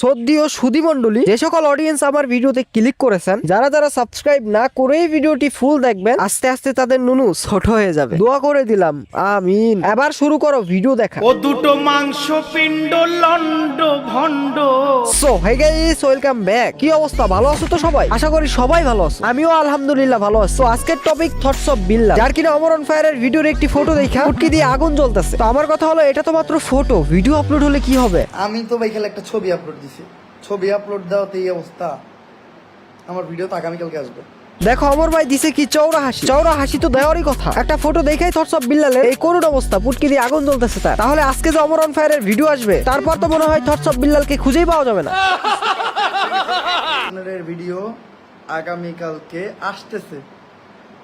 সদ্য ও সুধী মণ্ডলী যে সকল অডিয়েন্স আমার ভিডিওতে ক্লিক করেছেন যারা যারা সাবস্ক্রাইব না করেই ভিডিওটি ফুল দেখবেন আস্তে আস্তে তাদের নুনু ছোট হয়ে যাবে। দোয়া করে দিলাম। আমিন। এবার শুরু করো ভিডিও দেখা। ও দুটো মাংস পিণ্ড লন্ড ভণ্ড। So hey guys welcome back কি অবস্থা? ভালো আছো তো সবাই? আশা করি সবাই ভালো আছো। আমিও আলহামদুলিল্লাহ ভালো আছি। তো আজকের টপিক থটস অফ বিল্লা যার কিনা অমরন ফায়ারের ভিডিওর একটি ফটো দেখা। উটকি দিয়ে আগুন জ্বলতেছে। তো আমার কথা হলো এটা তো মাত্র ফটো ভিডিও আপলোড হলে কি হবে? আমি তো ভাই খালি একটা ছবি আপলোড দিছি। ছবি আপলোড দেওয়াতে এই অবস্থা। আমার ভিডিও তো আগামীকালকে আসবে। দেখো অমর ভাই দিছে কি চৌরা হাসি। চৌরা হাসি তো দেওয়ারই কথা। একটা ফটো দেখাই অফ বিল্লালের এই করুণ অবস্থা পুটকি দিয়ে আগুন জ্বলতেছে তার। তাহলে আজকে যে অমর অন ফায়ারের ভিডিও আসবে তারপর তো মনে হয় অফ বিল্লালকে খুঁজেই পাওয়া যাবে না। আপনাদের ভিডিও আগামীকালকে আসতেছে।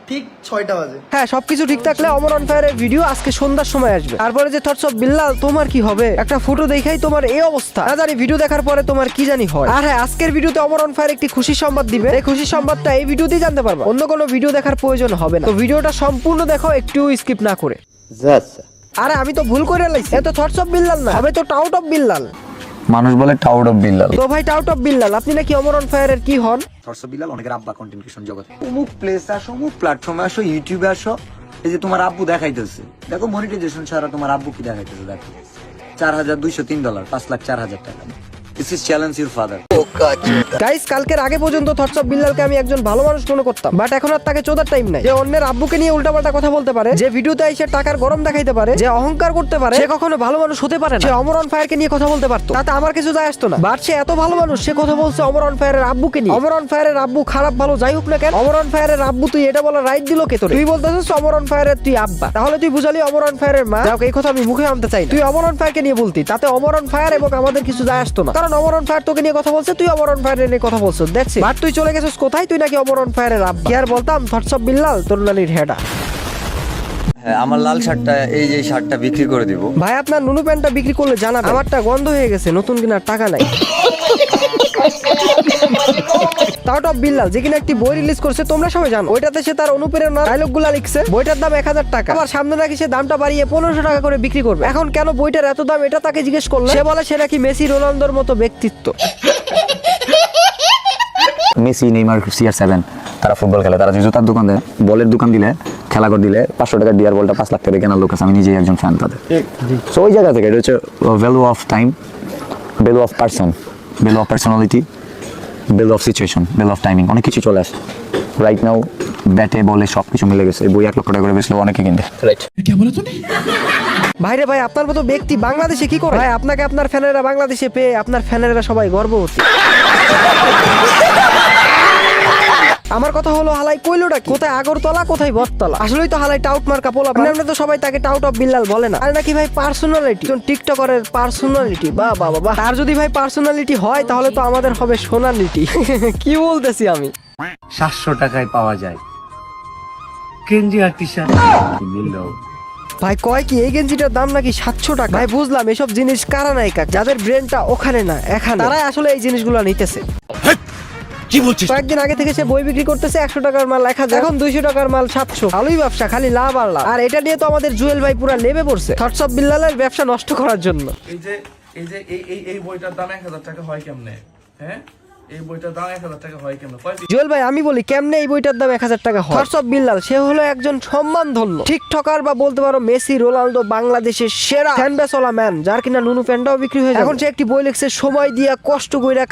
ঠিক ছয়টা বাজে। হ্যাঁ সবকিছু ঠিক থাকলে অমর অন ফায়ারের ভিডিও আজকে সন্ধ্যার সময় আসবে। তারপরে যে থটস অফ বিল্লাল তোমার কি হবে? একটা ফটো দেখাই তোমার এই অবস্থা। না জানি ভিডিও দেখার পরে তোমার কি জানি হয়। আর হ্যাঁ আজকের ভিডিওতে অমর অন ফায়ার একটি খুশি সংবাদ দিবে। এই খুশি সংবাদটা এই ভিডিওতেই জানতে পারবে। অন্য কোনো ভিডিও দেখার প্রয়োজন হবে না। তো ভিডিওটা সম্পূর্ণ দেখো একটু স্কিপ না করে। আরে আমি তো ভুল করে লাইছি। এ তো থটস অফ বিল্লাল না হবে তো টাউট অফ বিল্লাল মানুষ বলে টাউট অফ বিল্লাল। তো ভাই টাউট অফ বিল্লাল আপনি নাকি অমর অন ফায়ারের কি হন? থটস বিল্লাল অনেকের আব্বা কন্টেন্ট ক্রিয়েশন জগতে। অমুক প্লেস আসো অমুক প্ল্যাটফর্মে আসো ইউটিউবে আসো এই যে তোমার আব্বু দেখাইতেছে। দেখো মনিটাইজেশন ছাড়া তোমার আব্বু কি দেখাইতেছে দেখো। চার হাজার দুইশো তিন ডলার পাঁচ লাখ চার হাজার টাকা। This is challenge your father কালকের আগে পর্যন্ত থটস বিল্লালকে আমি একজন ভালো মানুষ মনে করতাম। বাট এখন আর তাকে চোদার টাইম নাই। যে অন্যের আব্বুকে নিয়ে উল্টাপাল্টা কথা বলতে পারে, যে ভিডিওতে এসে টাকার গরম দেখাইতে পারে, যে অহংকার করতে পারে, সে কখনো ভালো মানুষ হতে পারে সে অমরন ফায়ারকে নিয়ে কথা বলতে পারতো। তাতে আমার কিছু যায় আসতো না। বাট সে এত ভালো মানুষ, সে কথা বলছে অমরন ফায়ারের আব্বুকে নিয়ে। অমরন ফায়ারের আব্বু খারাপ, ভালো যাই হোক না কেন অমরন ফায়ারের আব্বু তুই এটা বলার রাইট দিল কে তোর? তুই বলতেছিস অমরন ফায়ারের তুই আব্বা। তাহলে তুই বুঝালি অমরন ফায়ারের মা? এই কথা আমি মুখে আনতে চাই। তুই অমরন ফায়ারকে নিয়ে বলতি, তাতে অমরন ফায়ার এবং আমাদের কিছু যায় আসতো না। কারণ অমরন ফায়ার তোকে নিয়ে কথা বলছে, তুই অমরন ফায়ারের নিয়ে কথা বলছো? দেখছি বাট তুই চলে গেছিস কোথায়? তুই নাকি অমরন ফায়ারের আব্বা। কি আর বলতাম? হোয়াটসঅ্যাপ বিল্লাল তোর নানির হেডা। হ্যাঁ আমার লাল শার্টটা এই যে শার্টটা বিক্রি করে দিব। ভাই আপনার নুনু প্যান্টটা বিক্রি করলে জানাবেন। আমারটা গন্ধ হয়ে গেছে নতুন কেনার টাকা নাই। টাউট অফ বিল্লাল, যে কিনা একটি বই রিলিজ করছে, তোমরা সবাই জানো। ওইটাতে সে তার অনুপ্রেরণা ডায়লগগুলা লিখছে। বইটার দাম এক হাজার টাকা। আবার সামনে নাকি সে দামটা বাড়িয়ে পনেরোশো টাকা করে বিক্রি করবে। এখন কেন বইটার এত দাম? এটা তাকে জিজ্ঞেস করলে। সে বলে, সে নাকি মেসি রোনালদোর মতো ব্যক্তিত্ব। মেসি, নেইমার, সিআর সেভেন, তারা ফুটবল খেলে। তারা যে জুতার দোকান দেয়, বলের দোকান দিলে, খেলা করে দিলে পাঁচশো টাকা ডিয়ার বলটা পাঁচ লাখ টাকা কেনার লোক আছে। আমি নিজেই একজন ফ্যান তাদের। সো ওই জায়গা থেকে, এটা হচ্ছে value of time value of person value of personality value of situation value of timing অনেক কিছু চলে আসে। রাইট নাও ব্যাটে বলে সব কিছু মিলে গেছে। এই বই এক লক্ষ টাকা করে বেচলেও অনেকে কিনতে রাইট ভাইরে ভাই আপনার মতো ব্যক্তি বাংলাদেশে কি করে? ভাই আপনাকে আপনার ফ্যানেরা বাংলাদেশে পেয়ে আপনার ফ্যানেরা সবাই গর্ববতী। আমার কথা হলো হালাই কইলোটা? কোথায় আগরতলা কোথায় বটতলা? আসলেই তো হালাই টাউট মার্কা পোলা আমরা তো সবাই তাকে টাউট অফ বিল্লাল বলে না। আর নাকি ভাই পার্সোনালিটি? টিকটকারের পার্সোনালিটি। বা বা বাবা তার যদি ভাই পার্সোনালিটি হয় তাহলে তো আমাদের হবে সোনালিটি। কি বলতেছি আমি? সাতশো টাকায় পাওয়া যায়। কেঞ্জি আর টি শার্ট ভাই কয় কি এই গেঞ্জিটার দাম নাকি সাতশো টাকা? ভাই বুঝলাম এসব জিনিস কারা নাই কাক? যাদের ব্রেনটা ওখানে না এখানে। তারাই আসলে এই জিনিসগুলো নিতেছে। কি বলছিস? কয়েকদিন আগে থেকে সে বই বিক্রি করতেছে একশো টাকার মাল এক হাজার। এখন দুইশো টাকার মাল সাতশো। ভালোই ব্যবসা খালি লাভ আর লাভ। আর এটা নিয়ে তো আমাদের জুয়েল ভাই পুরা নেমে পড়ছে। থটসব বিল্লালের ব্যবসা নষ্ট করার জন্য। এই যে এই যে এই এই এই বইটার দাম এক হাজার টাকা হয় কেমনে? হ্যাঁ? হয় জুয়েল ভাই আমি বলি কেমনে এই বইটার দাম এক হাজার টাকা হয়? থটসব বিল্লাল সে হলো একজন সম্মান ধন্য বা বলতে পারো মেসি রোনালদো বাংলাদেশের সেরা ফ্যানবেসওয়ালা ম্যান যার কিনা নুনু প্যান্টাও বিক্রি হয়ে এখন সে একটি বই লিখছে সময় দিয়া কষ্ট কইরা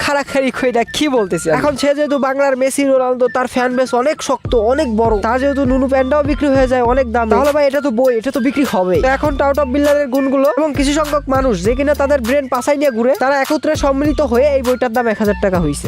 কইরা কি বলতেছে? এখন সে যেহেতু বাংলার মেসি রোনালদো তার ফ্যান বেস অনেক শক্ত অনেক বড় তার যেহেতু নুনু প্যান্টাও বিক্রি হয়ে যায় অনেক দাম তাহলে ভাই এটা তো বই এটা তো বিক্রি হবে এখন টাউট অফ বিল্লালের গুণগুলো এবং কিছু সংখ্যক মানুষ যে কিনা তাদের ব্রেন পাশাই নিয়ে ঘুরে তারা একত্রে সম্মিলিত হয়ে এই বইটার দাম এক হাজার টাকা হয়েছে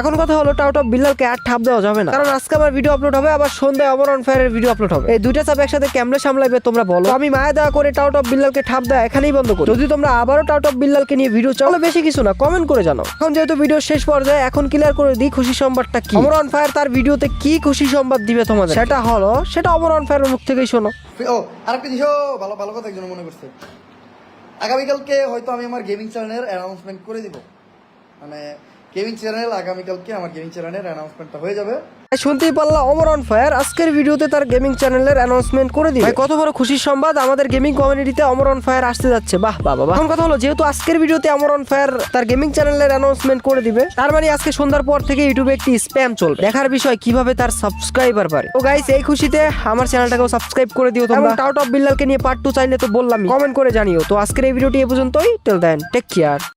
এখন কথা হলো টাউট অফ বিল্লালকে আর ঠাপ দেওয়া যাবে না। কারণ আজকে আমার ভিডিও আপলোড হবে আবার সন্ধ্যায় অমর অন ফায়ারের ভিডিও আপলোড হবে। এই দুইটা চাপ একসাথে কেমনে সামলাইবে তোমরা বলো। আমি মায়া দেওয়া করে টাউট অফ বিল্লালকে ঠাপ দেওয়া এখানেই বন্ধ করি। যদি তোমরা আবারও টাউট অফ বিল্লালকে নিয়ে ভিডিও চলো বেশি কিছু না কমেন্ট করে জানো এখন যেহেতু ভিডিও শেষ পর্যায়ে এখন ক্লিয়ার করে দিই খুশি সংবাদটা কি। অমর অন ফায়ার তার ভিডিওতে কি খুশি সংবাদ দিবে তোমাদের? সেটা হলো সেটা অমর অন ফায়ারের মুখ থেকেই শোনো। ও আরেকটা জিনিস ভালো ভালো কথা একজন মনে করছে আগামীকালকে হয়তো আমি আমার গেমিং চ্যানেলের অ্যানাউন্সমেন্ট করে দিব। মানে গেমিং চ্যানেল আগামীকালকে আমার গেমিং চ্যানেলের অ্যানাউন্সমেন্টটা হয়ে যাবে। শুনতেই পারলা অমর অন ফায়ার আজকের ভিডিওতে তার গেমিং চ্যানেলের অ্যানাউন্সমেন্ট করে দিবে। কত বড় খুশির সংবাদ আমাদের গেমিং কমিউনিটিতে অমর অন ফায়ার আসতে যাচ্ছে। বাহ বাহ এখন কথা হলো যেহেতু আজকের ভিডিওতে অমর অন ফায়ার তার গেমিং চ্যানেলের অ্যানাউন্সমেন্ট করে দিবে তার মানে আজকে সন্ধ্যার পর থেকে ইউটিউবে একটি স্প্যাম চলবে। দেখার বিষয় কীভাবে তার সাবস্ক্রাইবার বাড়ে। তো গাইস এই খুশিতে আমার চ্যানেলটাকেও সাবস্ক্রাইব করে দিও তোমরা। টাউট অফ বিল্লালকে নিয়ে পার্ট টু চাইলে তো বললাম কমেন্ট করে জানিও। তো আজকের এই ভিডিওটি এ পর্যন্তই। টেল দেন টেক কেয়ার